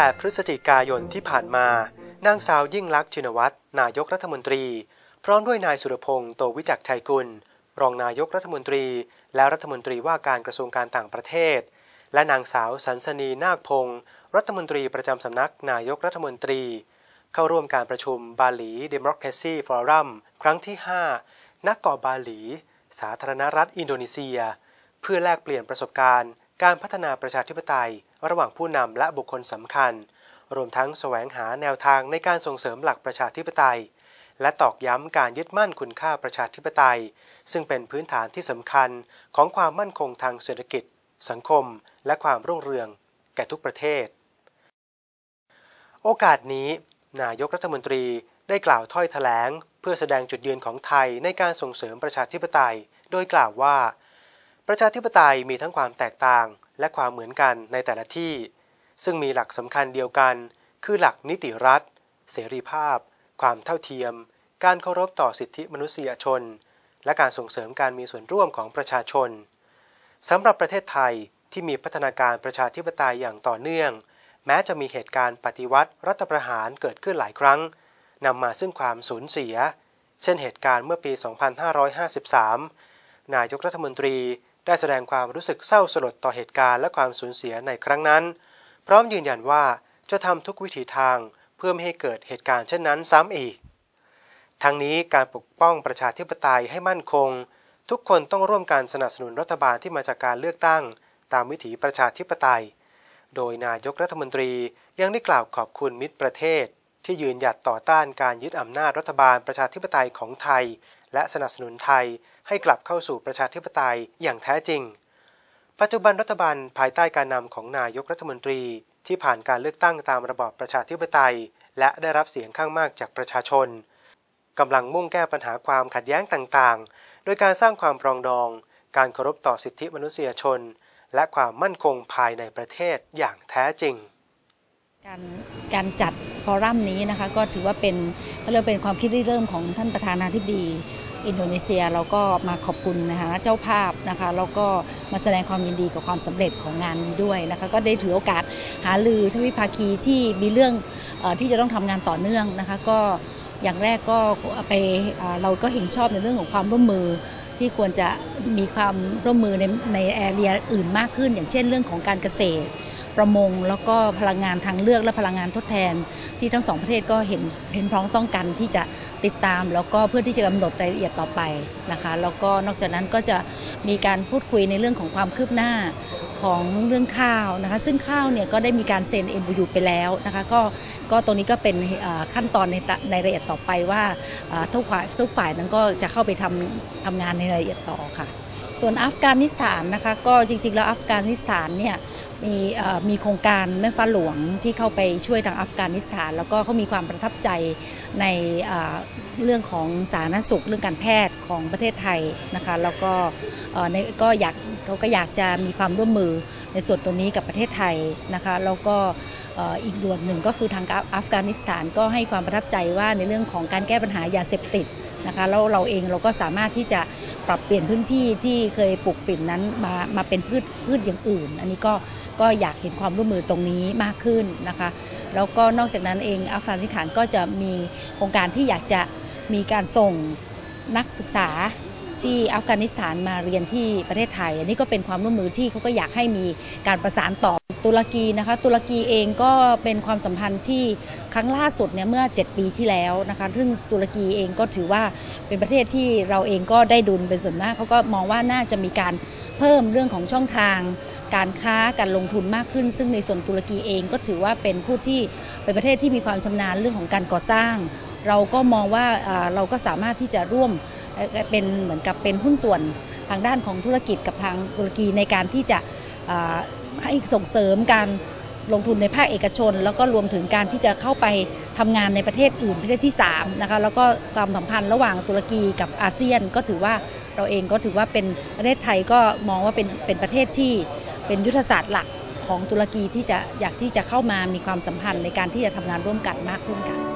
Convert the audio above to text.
8 พฤศจิกายนที่ผ่านมานางสาวยิ่งลักษณ์ชินวัตรนายกรัฐมนตรี พร้อมด้วยนายสุรพงษ์โตวิจักชัยกุล รองนายกรัฐมนตรี และรัฐมนตรีว่าการกระทรวงการต่างประเทศ และนางสาวสันสนีนาคพงศ์รัฐมนตรีประจำสำนักนายกรัฐมนตรี เข้าร่วมการประชุมบาหลี Democracy Forum ครั้งที่ 5 ณเกาะบาหลี สาธารณรัฐอินโดนีเซีย เพื่อแลกเปลี่ยนประสบการณ์ การพัฒนาประชาธิปไตย ระหว่างผู้นำและบุคคลสำคัญ รวมทั้งแสวงหาแนวทางในการส่งเสริมหลักประชาธิปไตย และตอกย้ำการยึดมั่นคุณค่าประชาธิปไตย ซึ่งเป็นพื้นฐานที่สำคัญของความมั่นคงทางเศรษฐกิจ สังคม และความรุ่งเรืองแก่ทุกประเทศ โอกาสนี้ นายกรัฐมนตรีได้กล่าวถ้อยแถลง เพื่อแสดงจุดยืนของไทยในการส่งเสริมประชาธิปไตย โดยกล่าวว่า ประชาธิปไตยมีทั้งความแตกต่าง และความเหมือนกันในแต่ละที่ ซึ่งมีหลักสำคัญเดียวกัน คือหลักนิติรัฐ เสรีภาพ ความเท่าเทียม การเคารพต่อสิทธิมนุษยชน และการส่งเสริมการมีส่วนร่วมของประชาชนสำหรับประเทศไทยที่มีพัฒนาการประชาธิปไตยอย่างต่อเนื่อง แม้จะมีเหตุการณ์ปฏิวัติรัฐประหารเกิดขึ้นหลายครั้งนำมาซึ่งความสูญเสีย เช่นเหตุการณ์เมื่อปี 2553 นายกรัฐมนตรี ได้แสดงความรู้สึกเศร้าสลดต่อเหตุการณ์และความสูญเสียในครั้งนั้น พร้อมยืนยันว่าจะทำทุกวิถีทางเพื่อไม่ให้เกิดเหตุการณ์เช่นนั้นซ้ำอีก ทั้งนี้การปกป้องประชาธิปไตยให้มั่นคง ทุกคนต้องร่วมกันสนับสนุนรัฐบาลที่มาจากการเลือกตั้ง ตามวิถีประชาธิปไตย โดยนายกรัฐมนตรียังได้กล่าวขอบคุณมิตรประเทศ ที่ยืนหยัดต่อต้านการยึดอำนาจรัฐบาลประชาธิปไตยของไทย และสนับสนุนไทยให้กลับเข้าสู่ประชาธิปไตยอย่างแท้จริง ปัจจุบันรัฐบาลภายใต้การนำของนายกรัฐมนตรี ที่ผ่านการเลือกตั้งตามระบอบประชาธิปไตย และได้รับเสียงข้างมากจากประชาชนกำลังมุ่งแก้ปัญหาความขัดแย้งต่างๆ โดยการสร้างความปรองดอง การเคารพต่อสิทธิมนุษยชน และความมั่นคงภายในประเทศอย่างแท้จริง การการจัดฟอรัมนี้นะคะก็ถือว่าเป็นเรียกเป็นความคิดริเริ่มของท่านประธานาธิบดีอินโดนีเซียเราก็มาขอบคุณนะคะเจ้าภาพนะคะแล้วก็มาแสดงความยินดีกับความสำเร็จของงานนี้ด้วยนะคะก็ได้ถือโอกาสหาลือทวิภาคีที่มีเรื่องอที่จะต้องทำงานต่อเนื่องนะคะก็อย่างแรกก็ไปเราก็เห็นชอบในเรื่องของความร่วมมือที่ควรจะมีความร่วมมือในในแอเรียอื่นมากขึ้น อย่างเช่นเรื่องของการเกษตร ประมง แล้วก็พลังงานทางเลือกและพลังงานทดแทน ที่ทั้งสองประเทศก็เห็นเห็นพ้องต้องกันที่จะติดตาม แล้วก็เพื่อที่จะกำหนดรายละเอียดต่อไปนะคะแล้วก็นอกจากนั้นก็จะมีการพูดคุยในเรื่องของความคืบหน้าของเรื่องข้าวนะคะซึ่งข้าวเนี่ยก็ได้มีการเซ็น MOU ไปแล้วนะคะก็ก็ตรงนี้ก็เป็นขั้นตอนในในรายละเอียดต่อไปว่าทุกฝ่ายทุกฝ่ายนั้นก็จะเข้าไปทำทำงานในรายละเอียดต่อค่ะ ส่วนอัฟกานิสถานนะคะก็จริงๆแล้วอัฟกานิสถานเนี่ย มีมีโครงการแม่ฟ้าหลวงที่เข้าไปช่วยทางอัฟกานิสถาน แล้วก็เขามีความประทับใจในเรื่องของสาธารณสุขเรื่องการแพทย์ของประเทศไทยนะคะแล้วก็ก็อยากเขาก็อยากจะมีความร่วมมือในส่วนตรงนี้กับประเทศไทยนะคะแล้วก็อีกด่วนหนึ่งก็คือทางอัฟกานิสถานก็ให้ความประทับใจว่าในเรื่องของการแก้ปัญหายาเสพติดนะคะแล้วเราเองเราก็สามารถที่จะ ปรับเปลี่ยนพื้นที่ที่เคยปลูกฝิ่นนั้นมามาเป็นพืชพืชอย่างอื่น อันนี้ก็ก็อยากเห็นความร่วมมือตรงนี้มากขึ้นนะคะแล้วก็นอกจากนั้นเองอัฟกานิสถานก็จะมีโครงการที่อยากจะมีการส่งนักศึกษาที่อัฟกานิสถานมาเรียนที่ประเทศไทย อันนี้ก็เป็นความร่วมมือที่เขาก็อยากให้มีการประสานต่อ ตุรกีนะคะตุรกีเองก็เป็นความสัมพันธ์ที่ครั้งล่าสุดเนี่ยเมื่อ 7 ปีที่แล้วนะคะซึ่งตุรกีเองก็ถือว่าเป็นประเทศที่เราเองก็ได้ดุลเป็นส่วนมากเขาก็มองว่าน่าจะมีการเพิ่มเรื่องของช่องทาง การค้าการลงทุนมากขึ้น ซึ่งในส่วนตุรกีเองก็ถือว่าเป็นผู้ที่เป็นประเทศที่มีความชำนาญเรื่องของการก่อสร้าง เราก็มองว่าเราก็สามารถที่จะร่วมเป็นเหมือนกับเป็นหุ้นส่วนทางด้านของธุรกิจกับทางตุรกีในการที่จะ ให้ส่งเสริมการลงทุนในภาคเอกชน แล้วก็รวมถึงการที่จะเข้าไปทำงานในประเทศอื่นประเทศที่3นะคะแล้วก็ความสัมพันธ์ระหว่างตุรกีกับอาเซียน ก็ถือว่าเราเองก็ถือว่าเป็นประเทศไทยก็มองว่าเป็นเป็นประเทศที่เป็นยุทธศาสตร์หลักของตุรกีที่จะอยากที่จะเข้ามามีความสัมพันธ์ในการที่จะทำงานร่วมกันมากขึ้นค่ะ